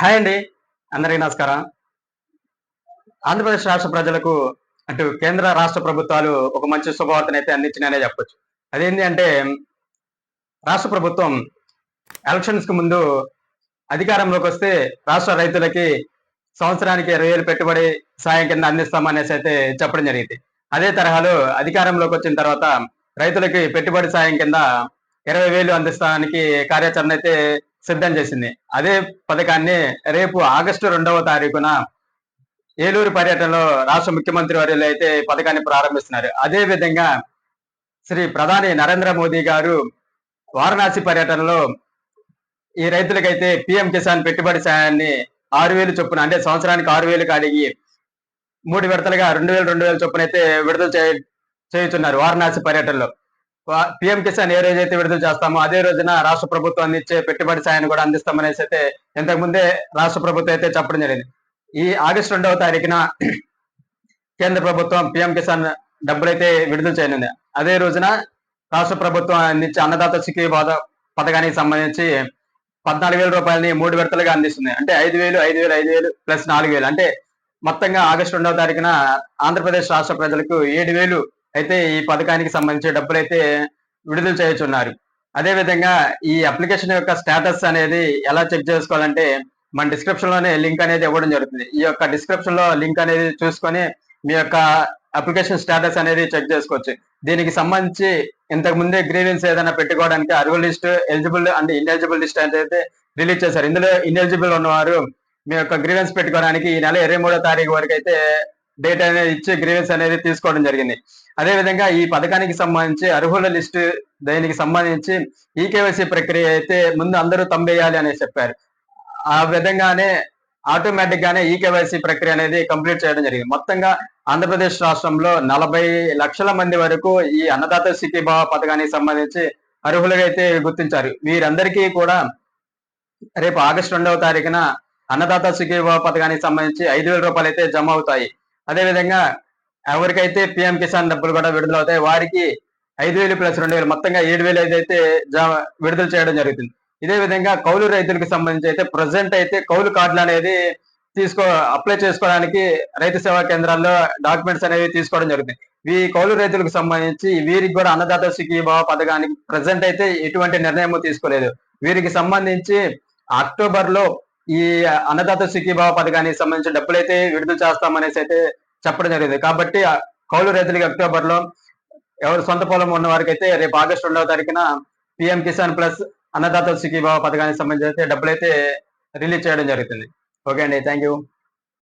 Hi అండి. అందరికీ నమస్కారం. ఆంధ్రప్రదేశ్ రాష్ట్ర ప్రజలకు అటు కేంద్ర రాష్ట్ర ప్రభుత్వాలు ఒక మంచి శుభవార్తనైతే అందించిననే చెప్పొచ్చు. అదేంటి అంటే రాష్ట్ర ప్రభుత్వం ఎలక్షన్స్కి ముందు అధికారంలోకి వస్తే రాష్ట్ర రైతులకి సంవత్సరానికి ఇరవై వేలు పెట్టుబడి సాయం కింద అందిస్తామనేసి అయితే చెప్పడం జరిగింది. అదే తరహాలో అధికారంలోకి వచ్చిన తర్వాత రైతులకి పెట్టుబడి సాయం కింద ఇరవై వేలు అందిస్తానికి కార్యాచరణ అయితే సిద్ధం చేసింది. అదే పథకాన్ని రేపు ఆగస్టు రెండవ తారీఖున ఏలూరు పర్యటనలో రాష్ట్ర ముఖ్యమంత్రి వర్యులు అయితే పథకాన్ని ప్రారంభిస్తున్నారు. అదే విధంగా శ్రీ ప్రధాని నరేంద్ర మోదీ గారు వారణాసి పర్యటనలో ఈ రైతులకైతే పిఎం కిసాన్ పెట్టుబడి సాయాన్ని ఆరు వేలు చొప్పున అంటే సంవత్సరానికి ఆరు వేలు అడిగి మూడు విడతలుగా రెండు వేలు రెండు వేల చొప్పున అయితే విడుదల చేయుతున్నారు వారణాసి పర్యటనలో. పిఎం కిసాన్ ఏ రోజైతే విడుదల చేస్తామో అదే రోజున రాష్ట్ర ప్రభుత్వం ఇచ్చే పెట్టుబడి సాయాన్ని కూడా అందిస్తామనేసి అయితే ఇంతకు ముందే రాష్ట్ర ప్రభుత్వం అయితే చెప్పడం జరిగింది. ఈ ఆగస్టు రెండవ తారీఖున కేంద్ర ప్రభుత్వం పిఎం కిసాన్ డబ్బులైతే విడుదల చేయనుంది. అదే రోజున రాష్ట్ర ప్రభుత్వం అందించే అన్నదాత సిక్కి పథకానికి సంబంధించి పద్నాలుగు వేల రూపాయలని మూడు విడతలుగా అందిస్తుంది. అంటే ఐదు వేలు ఐదు వేలు ఐదు వేలు ప్లస్ నాలుగు వేలు. అంటే మొత్తంగా ఆగస్టు రెండవ తారీఖున ఆంధ్రప్రదేశ్ రాష్ట్ర ప్రజలకు ఏడు వేలు అయితే ఈ పథకానికి సంబంధించిన డబ్బులు అయితే విడుదల చేయొచ్చున్నారు అదేవిధంగా ఈ అప్లికేషన్ యొక్క స్టేటస్ అనేది ఎలా చెక్ చేసుకోవాలంటే మన డిస్క్రిప్షన్లోనే లింక్ అనేది ఇవ్వడం జరుగుతుంది. ఈ యొక్క డిస్క్రిప్షన్లో లింక్ అనేది చూసుకొని మీ యొక్క అప్లికేషన్ స్టేటస్ అనేది చెక్ చేసుకోవచ్చు. దీనికి సంబంధించి ఇంతకు ముందే గ్రీవెన్స్ ఏదైనా పెట్టుకోవడానికి అర్హుల్ list eligible and ineligible list అయితే రిలీజ్ చేశారు. ఇందులో ఇన్ఎలిజిబుల్ ఉన్నవారు మీ యొక్క గ్రీవెన్స్ పెట్టుకోవడానికి ఈ నెల ఇరవై మూడో తారీఖు వరకు అయితే డేట్ అనేది ఇచ్చి గ్రీవెన్స్ అనేది తీసుకోవడం జరిగింది. అదే విధంగా ఈ పథకానికి సంబంధించి అర్హుల లిస్టు దీనికి సంబంధించి ఈకేవైసీ ప్రక్రియ అయితే ముందు అందరూ తంబేయాలి అనే చెప్పారు. ఆ విధంగానే ఆటోమేటిక్ గానే ఈకేవైసీ ప్రక్రియ అనేది కంప్లీట్ చేయడం జరిగింది. మొత్తంగా ఆంధ్రప్రదేశ్ రాష్ట్రంలో నలభై లక్షల మంది వరకు ఈ అన్నదాత సికిభావ పథకానికి సంబంధించి అర్హులుగా అయితే గుర్తించారు. వీరందరికీ కూడా రేపు ఆగస్టు రెండవ తారీఖున అన్నదాత సుఖీభావ పథకానికి సంబంధించి ఐదు వేల రూపాయలు అయితే జమ అవుతాయి. అదేవిధంగా ఎవరికైతే పిఎం కిసాన్ డబ్బులు కూడా విడుదలవుతాయి వారికి ఐదు వేలు ప్లస్ రెండు వేలు మొత్తంగా ఏడు వేలు అయితే విడుదల చేయడం జరుగుతుంది. ఇదే విధంగా కౌలు రైతులకు సంబంధించి అయితే ప్రజెంట్ అయితే కౌలు కార్డులు అనేది తీసుకో అప్లై చేసుకోవడానికి రైతు సేవా కేంద్రాల్లో డాక్యుమెంట్స్ అనేవి తీసుకోవడం జరుగుతుంది. ఈ కౌలు రైతులకు సంబంధించి వీరికి కూడా అన్నదాత సుఖీభావ పథకానికి ప్రజెంట్ అయితే ఎటువంటి నిర్ణయం తీసుకోలేదు. వీరికి సంబంధించి అక్టోబర్లో ఈ అన్నదాత సుఖీభావ పథకానికి సంబంధించిన డబ్బులు అయితే విడుదల చేస్తామనేసి అయితే చెప్పడం జరిగింది. కాబట్టి కౌలు రైతులకి అక్టోబర్లో ఎవరు సొంత పొలం ఉన్న వారికి అయితే రేపు ఆగస్టు రెండవ తారీఖున పిఎం కిసాన్ ప్లస్ అన్నదాత సుఖీభావ పథకానికి సంబంధించి అయితే డబ్బులు అయితే రిలీజ్ చేయడం జరుగుతుంది. ఓకే అండి. Thank you